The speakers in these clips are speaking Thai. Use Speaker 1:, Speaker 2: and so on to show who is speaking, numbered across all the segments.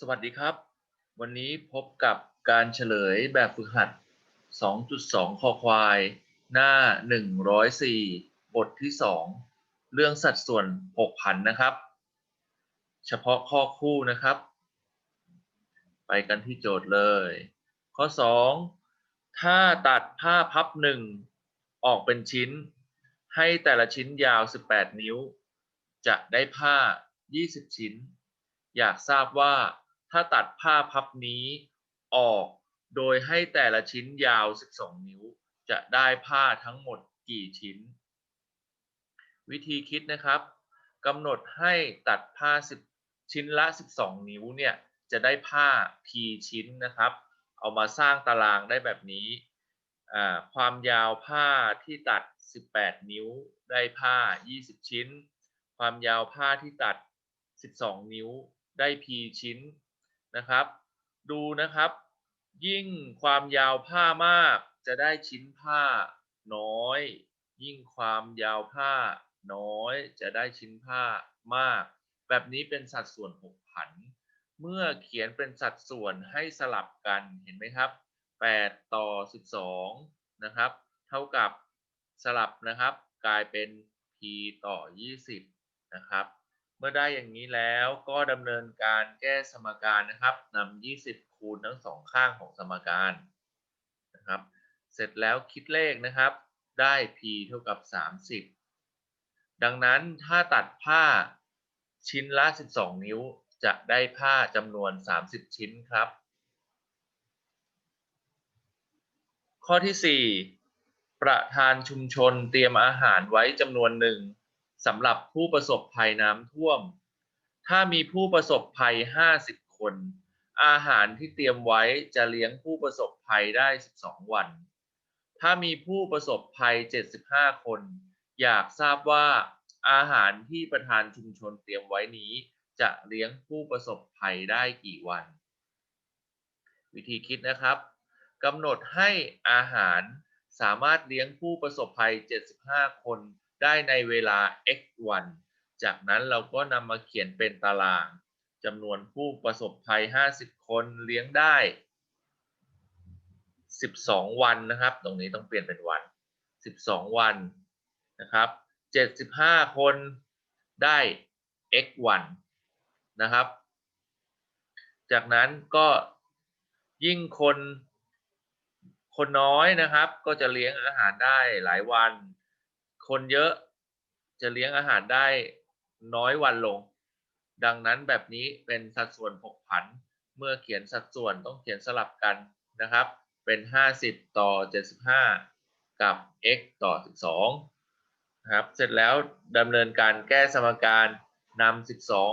Speaker 1: สวัสดีครับ วันนี้พบกับการเฉลยแบบฝึกหัด 2.2 คอควาย หน้า 104 บทที่ 2 เรื่องสัดส่วนหกพันนะครับ เฉพาะข้อคู่นะครับ ไปกันที่โจทย์เลย ข้อ 2 ถ้าตัดผ้าพับหนึ่งออกเป็นชิ้น ให้แต่ละชิ้นยาว 18 นิ้ว จะได้ผ้า 20 ชิ้นอยากทราบว่า ถ้าตัดผ้าพับนี้ออกโดยให้แต่ละชิ้นยาว 12 นิ้ว จะได้ผ้าทั้งหมดกี่ชิ้น วิธีคิดนะครับกำหนดให้ตัดผ้า 10 ชิ้นละ 12 นิ้วเนี่ยจะได้ผ้า p ชิ้นนะครับ เอามาสร้างตารางได้แบบนี้ ความยาวผ้าที่ตัด 18 นิ้วได้ผ้า 20 ชิ้น ความยาวผ้าที่ตัด 12 นิ้วได้ p ชิ้น นะครับ ดูนะครับ ยิ่งความยาวผ้ามากจะได้ชิ้นผ้าน้อย ยิ่งความยาวผ้าน้อยจะได้ชิ้นผ้ามาก แบบนี้เป็นสัดส่วนหกผัน เมื่อเขียนเป็นสัดส่วนให้สลับกันเห็นไหมครับ 8 ต่อ 12 นะครับ เท่ากับสลับนะครับ กลายเป็น p ต่อ 20 นะครับ เมื่อได้อย่างนี้แล้วก็ดำเนินการแก้สมการนะครับนำ20 คูณทั้งสองข้างของสมการนะครับ เสร็จแล้วคิดเลขนะครับ ได้ p เท่ากับ 30 ดังนั้นถ้าตัดผ้าชิ้นละ 12 นิ้วจะได้ผ้าจำนวน 30 ชิ้นครับ ข้อที่ 4 ประธานชุมชนเตรียมอาหารไว้จำนวนหนึ่ง สำหรับผู้ประสบภัยน้ำท่วม ถ้ามีผู้ประสบภัย 50 คน อาหารที่เตรียมไว้จะเลี้ยงผู้ประสบภัยได้ 12 วัน ถ้ามีผู้ประสบภัย 75 คน อยากทราบว่าอาหารที่ประธานชุมชนเตรียมไว้นี้ จะเลี้ยงผู้ประสบภัยได้กี่วัน วิธีคิดนะครับกำหนดให้อาหารสามารถเลี้ยงผู้ประสบภัย 75 คน ได้ในเวลา x วันจากนั้นเราก็นำมาเขียนเป็นตารางจำนวนผู้ประสบภัย 50 คนเลี้ยงได้ 12 วันนะครับ ตรงนี้ต้องเปลี่ยนเป็นวัน 12 วันนะครับ 75 คนได้ x วันนะครับ จากนั้นก็ยิ่งคนคนน้อยนะครับ ก็จะเลี้ยงอาหารได้หลายวัน คนเยอะจะเลี้ยงอาหารได้น้อยวันลง ดังนั้นแบบนี้เป็นสัดส่วนผกผัน เมื่อเขียนสัดส่วนต้องเขียนสลับกันนะครับ เป็น 50 ต่อ 75 กับ x ต่อ 12นะครับ เสร็จแล้วดำเนินการแก้สมการนำ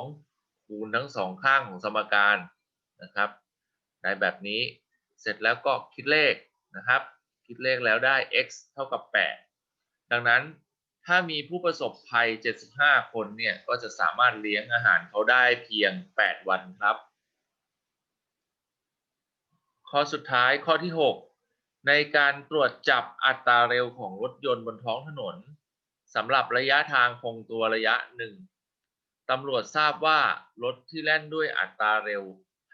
Speaker 1: 12 คูณทั้งสองข้างของสมการนะครับได้แบบนี้เสร็จแล้วก็คิดเลขนะครับ คิดเลขแล้วได้ x เท่ากับ 8 ดังนั้นถ้ามีผู้ประสบภัย 75 คนเนี่ย ก็จะสามารถเลี้ยงอาหารเขาได้เพียง 8 วันครับ ข้อสุดท้ายข้อที่ 6 ในการตรวจจับอัตราเร็วของรถยนต์บนท้องถนนสำหรับระยะทางคงตัวระยะหนึ่งตำรวจทราบว่ารถที่แล่นด้วยอัตราเร็ว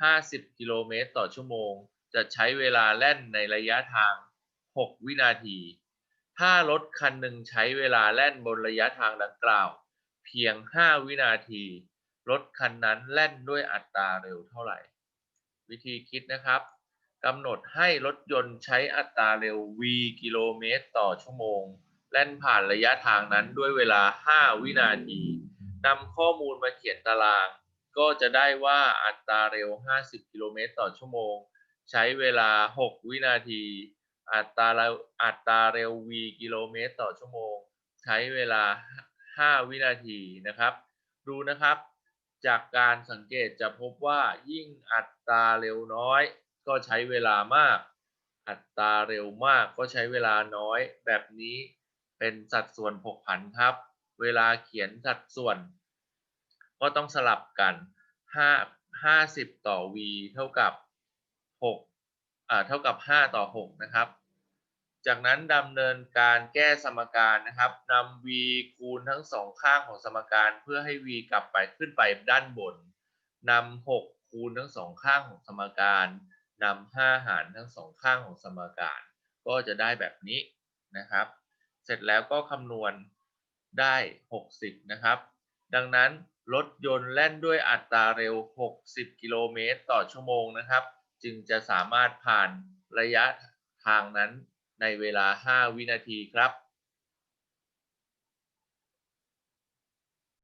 Speaker 1: 50 กิโลเมตรต่อชั่วโมง จะใช้เวลาแล่นในระยะทาง 6 วินาที ถ้ารถคันหนึ่งใช้เวลาแล่นบนระยะทางดังกล่าว เพียง 5 วินาที รถคันนั้นแล่นด้วยอัตราเร็วเท่าไหร่ วิธีคิดนะครับกำหนดให้รถยนต์ใช้อัตราเร็ว v กิโลเมตรต่อชั่วโมง แล่นผ่านระยะทางนั้นด้วยเวลา 5 วินาทีนำข้อมูลมาเขียนตาราง ก็จะได้ว่าอัตราเร็ว 50 กิโลเมตรต่อชั่วโมง ใช้เวลา 6 วินาที อัตราอัตราเร็ว v กิโลเมตรต่อชั่วโมง ใช้เวลา 5 วินาทีนะครับ ดูนะครับ จากการสังเกตจะพบว่ายิ่งอัตราเร็วน้อย ก็ใช้เวลามาก อัตราเร็วมากก็ใช้เวลาน้อย แบบนี้เป็นสัดส่วนผกผันครับ เวลาเขียนสัดส่วน ก็ต้องสลับกัน 5 50 ต่อ v เท่ากับ 6 เท่ากับ 5 ต่อ 6 นะครับ จากนั้นดำเนินการแก้สมการนะครับนำ v คูณทั้งสองข้างของสมการเพื่อให้ v กลับไปขึ้นไปด้านบนนำ6คูคูณทั้งสองข้างของสมการนำ5หารทั้งสองข้างของสมการ ก็จะได้แบบนี้นะครับ เสร็จแล้วก็คำนวณได้ 60 นะครับ ดังนั้นรถยนต์แล่นด้วยอัตราเร็ว 60 กิโลเมตรต่อชั่วโมงนะครับ จึงจะสามารถผ่านระยะทางนั้นในเวลา 5 วินาทีครับ